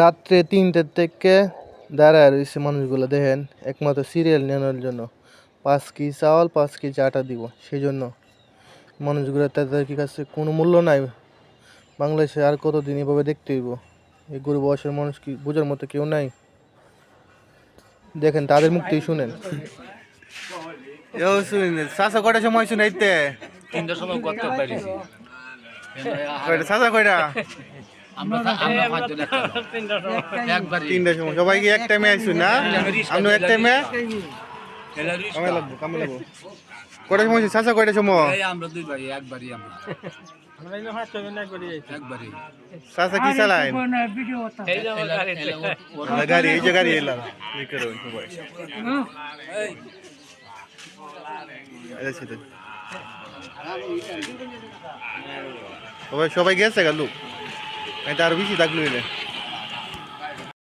রাত্রে তিনটের থেকে দাঁড়ায় রয়েছে মানুষগুলো দেখেন। একমাত্র সিরিয়াল নেওয়ার জন্য। পাঁচ কেজি চাউল পাঁচ কেজি আটা দিব সেই জন্য মানুষগুলো তাদের কাছে কোনো মূল্য নাই। বাংলাদেশে আর কতদিন এভাবে দেখতে হইব? এই গরিব বয়সের মানুষ কি বোঝার মতো কেউ নাই? দেখেন তাদের মুক্তি শুনেন। কয়টা সময় তিনটার কয়টা? আমরা তিনটার সময়। সবাই এক টাইমে না? আপনি এক টাইমে? এলারি কামে লাগবো কামে লাগবো। কয়টা সময় চাষা কয়টা সময়? আমরা দুই ভাই একবারই আমরা। একবারই কি চালায়? গাড়ি এই যে গাড়ি এলাম সবাই এই আছে তো। সবাই সবাই গেছে গা আরও বেশি থাকল এলে